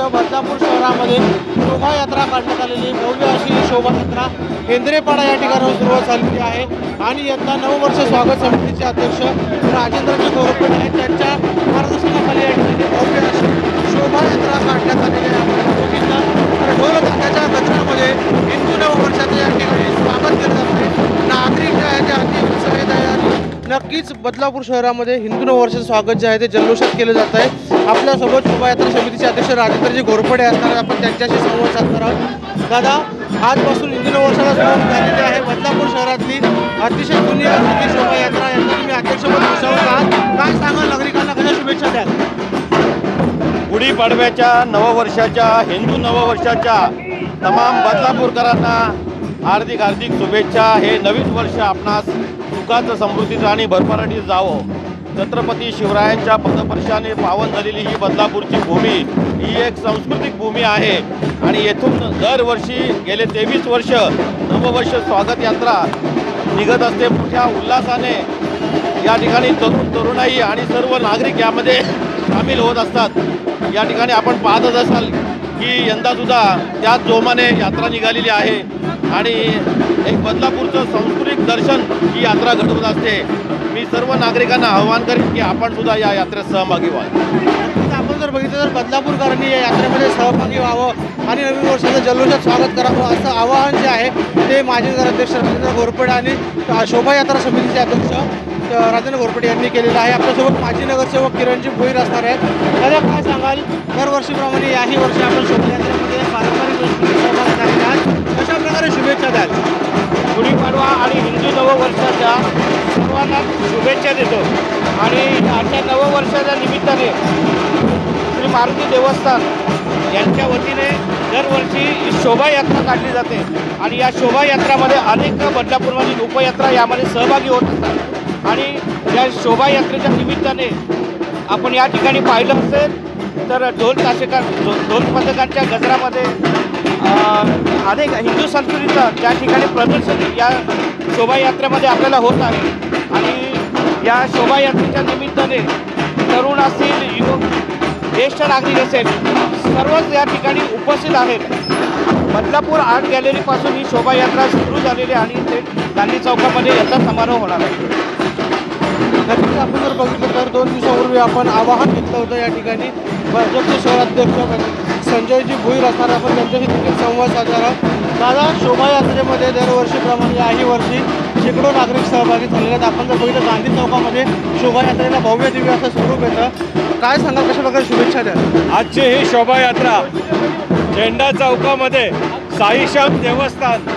इथं बदलापूर शहरामध्ये शोभायात्रा काढण्यात आलेली भव्य अशी शोभायात्रा केंद्रेपाडा या ठिकाणाहून सुरुवात झालेली आहे. आणि यंदा नववर्ष स्वागत समितीचे अध्यक्ष राजेंद्रजी गोरपट आहेत. त्यांच्या मार्गदर्शनाखाली या ठिकाणी भव्य अशी शोभायात्रा काढण्यात आलेली आहे. ढोल नक्कीच बदलापूर शहरामध्ये हिंदू नववर्षाचं स्वागत जे आहे ते जल्लोषात केलं जात आहे. आपल्यासोबत शोभायात्रा समितीचे अध्यक्ष राजेंद्रजी घोरपडे असणार आपण त्यांच्याशी संवाद साधणार आहोत. दादा आजपासून हिंदू नववर्षाला सुरुवात झालेली आहे. बदलापूर शहरातली अतिशय जुनी अशी शोभायात्रा यांना तुम्ही अध्यक्षपद बसवत आहात. काय सांगा नागरिकांना कशा शुभेच्छा द्या गुढीपाडव्याच्या नववर्षाच्या हिंदू नववर्षाच्या तमाम बदलापूरकरांना हार्दिक हार्दिक शुभेच्छा. हे नवीन वर्ष आपणास सुखाचं समृद्धीचं आणि भरभराटीत जावं. छत्रपती शिवरायांच्या पदपर्शाने पावन झालेली ही बदलापूरची भूमी ही एक सांस्कृतिक भूमी आहे. आणि येथून दरवर्षी गेले तेवीस वर्ष नववर्ष स्वागत यात्रा निघत असते. मोठ्या उल्हासाने या ठिकाणी तरुण तरुणाई आणि सर्व नागरिक यामध्ये सामील होत असतात. या ठिकाणी आपण पाहतच असाल की यंदासुद्धा त्याच जोमाने यात्रा निघालेली आहे. आणि एक बदलापूरचं सांस्कृतिक दर्शन ही यात्रा घडवत असते मी सर्व नागरिकांना आवाहन करेन की आपण सुद्धा या यात्रेत सहभागी व्हा आपण जर बघितलं तर बदलापूरकरांनी या यात्रेमध्ये सहभागी व्हावं आणि नवीन वर्षाचं जल्लोषात स्वागत करावं असं आवाहन जे आहे ते माजी नगराध्यक्ष राजेंद्र घोरपडे आणि शोभायात्रा समितीचे अध्यक्ष राजेंद्र घोरपडे यांनी केलेलं आहे. आपल्यासोबत माजी नगरसेवक किरणजी भोईर असणार आहेत. त्याला काय सांगाल? दरवर्षीप्रमाणे याही वर्षी आपण शोभायात्रेमध्ये पारंपरिक प्रकारे शुभेच्छा द्याल गुढीपाडवा आणि हिंदू नववर्षाच्या सर्वांना शुभेच्छा देतो. आणि आजच्या नववर्षाच्या निमित्ताने श्री मारुती देवस्थान यांच्या वतीने दरवर्षी ही शोभायात्रा काढली जाते. आणि या शोभायात्रामध्ये अनेक बदलापूरमधील उपयात्रा यामध्ये सहभागी होत असतात. आणि या शोभायात्रेच्या निमित्ताने आपण या ठिकाणी पाहिलं असेल तर ढोल ताशेकार ढो- ढोल पथकांच्या गजरामध्ये अनेक हिंदू संस्कृतीचं त्या ठिकाणी प्रदर्शन या शोभायात्रेमध्ये आपल्याला होत आहे. आणि या शोभायात्रेच्या निमित्ताने तरुण असतील युवक ज्येष्ठ नागरिक असेल सर्वच या ठिकाणी उपस्थित आहेत. बदलापूर आर्ट गॅलरीपासून ही शोभायात्रा सुरू झालेली आणि ते गांधी चौकामध्ये याचा समारोह होणार आहे. नक्कीच आपण जर बघितलं तर दोन दिवसापूर्वी आपण आवाहन घेतलं होतं या ठिकाणी. भाजपचे शहराध्यक्ष संजयजी भुईर असणार आपण त्यांच्याशी देखील संवाद साधणार आहोत. दादा शोभायात्रेमध्ये दरवर्षीप्रमाणे याही वर्षी शेकडो नागरिक सहभागी झालेले आहेत. आपण जर बघितलं गांधी चौकामध्ये शोभायात्रेला भव्य दिव्य असं स्वरूप येतं. काय सांगा कशा प्रकारे शुभेच्छा द्या आजची ही शोभायात्रा झेंडा चौकामध्ये साईश्याम देवस्थान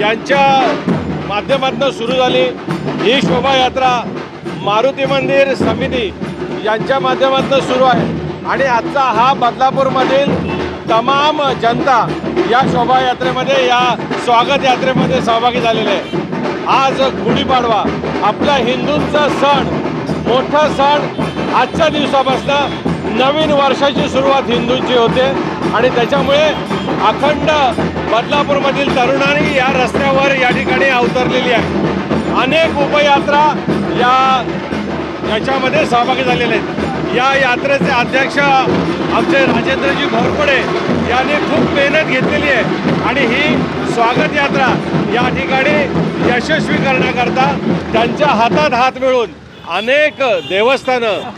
यांच्या माध्यमातून सुरू झाली. ही शोभायात्रा मारुती मंदिर समिती यांच्या माध्यमातून सुरू आहे. आणि आजचा हा बदलापूरमधील तमाम जनता या शोभायात्रेमध्ये या स्वागत यात्रेमध्ये सहभागी झालेले आहे. आज गुढीपाडवा आपला हिंदूंचा सण मोठा सण आजच्या दिवसापासून नवीन वर्षाची सुरुवात हिंदूंची होते. आणि त्याच्यामुळे अखंड बदलापूरमधील तरुणांनी या रस्त्यावर या ठिकाणी अवतरलेली आहे. अनेक उपयात्रा या याच्यामध्ये सहभागी झालेले आहेत. या यात्रेचे अध्यक्ष आमचे राजेंद्रजी घोरपडे यांनी खूप मेहनत घेतलेली आहे. आणि ही स्वागत यात्रा या ठिकाणी यशस्वी करण्याकरता त्यांच्या हातात हात मिळून अनेक देवस्थानं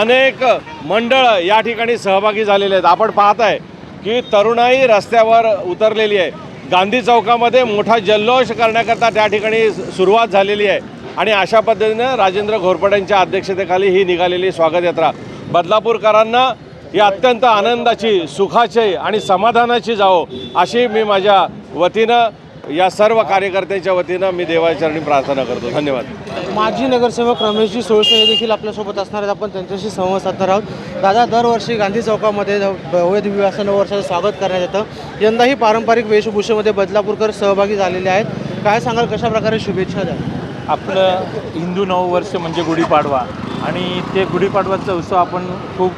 अनेक मंडळं या ठिकाणी सहभागी झालेले आहेत. आपण पाहत आहे की तरुणाई रस्त्यावर उतरलेली आहे. गांधी चौकामध्ये मोठा जल्लोष करण्याकरता त्या ठिकाणी सुरुवात झालेली आहे. आणि अशा पद्धतीनं राजेंद्र घोरपड्यांच्या अध्यक्षतेखाली ही निघालेली स्वागत यात्रा बदलापूरकरांना ही अत्यंत आनंदाची सुखाची आणि समाधानाची जावो अशी मी माझ्या वतीनं या सर्व कार्यकर्त्यांच्या वतीनं मी देवाचरणी प्रार्थना करतो. धन्यवाद. माजी नगरसेवक रमेशजी सोळसे हे देखील आपल्यासोबत असणार आहेत. आपण त्यांच्याशी संवाद साधणार आहोत. दादा दरवर्षी गांधी चौकामध्ये भव्य दिव्य वर्षाचं स्वागत करण्यात येतं. यंदाही पारंपरिक वेशभूषेमध्ये बदलापूरकर सहभागी झालेले आहेत. काय सांगाल? कशाप्रकारे शुभेच्छा द्या आपलं हिंदू नववर्ष म्हणजे गुढीपाडवा. आणि ते गुढीपाडवाचा उत्सव आपण खूप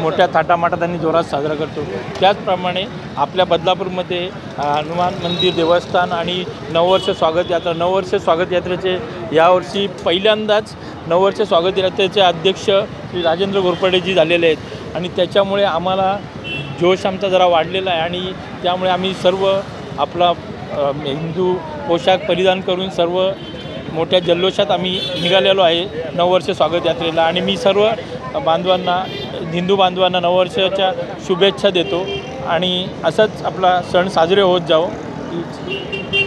मोठ्या थाटामाटात आणि जोरात साजरा करतो. त्याचप्रमाणे आपल्या बदलापूरमध्ये हनुमान मंदिर देवस्थान आणि नववर्ष स्वागत यात्रा. नववर्ष स्वागत यात्रेचे यावर्षी पहिल्यांदाच नववर्ष स्वागत यात्रेचे अध्यक्ष श्री राजेंद्र घोरपडेजी झालेले आहेत. आणि त्याच्यामुळे आम्हाला जोश आमचा जरा वाढलेला आहे आणि त्यामुळे आम्ही सर्व आपला हिंदू पोशाख परिधान करून सर्व मोठ्या जल्लोषात आम्ही निघालेलो आहे नववर्ष स्वागत यात्रेला. आणि मी सर्व बांधवांना हिंदू बांधवांना नववर्षाच्या शुभेच्छा देतो. आणि असंच आपला सण साजरे होत जाओ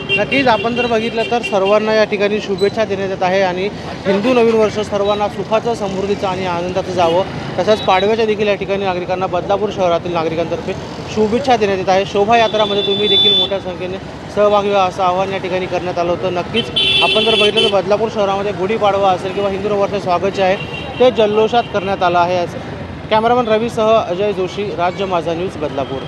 नक्कीच आपण जर बघितलं तर सर्वांना या ठिकाणी शुभेच्छा देण्यात येत आहे. आणि हिंदू नवीन वर्ष सर्वांना सुखाचं समृद्धीचं आणि आनंदाचं जावं. तसंच पाडव्याच्या देखील या ठिकाणी नागरिकांना बदलापूर शहरातील नागरिकांतर्फे शुभेच्छा देण्यात येत आहे. शोभायात्रामध्ये तुम्ही देखील मोठ्या संख्येने सहभागी व्हा असं आवाहन या ठिकाणी करण्यात आलं होतं. नक्कीच आपण जर बघितलं तर बदलापूर शहरामध्ये गुढीपाडवा असेल किंवा हिंदू नववर्ष स्वागत जे आहे ते जल्लोषात करण्यात आलं आहे. असं कॅमेरामन रवीसह अजय जोशी राज्य माझा न्यूज बदलापूर.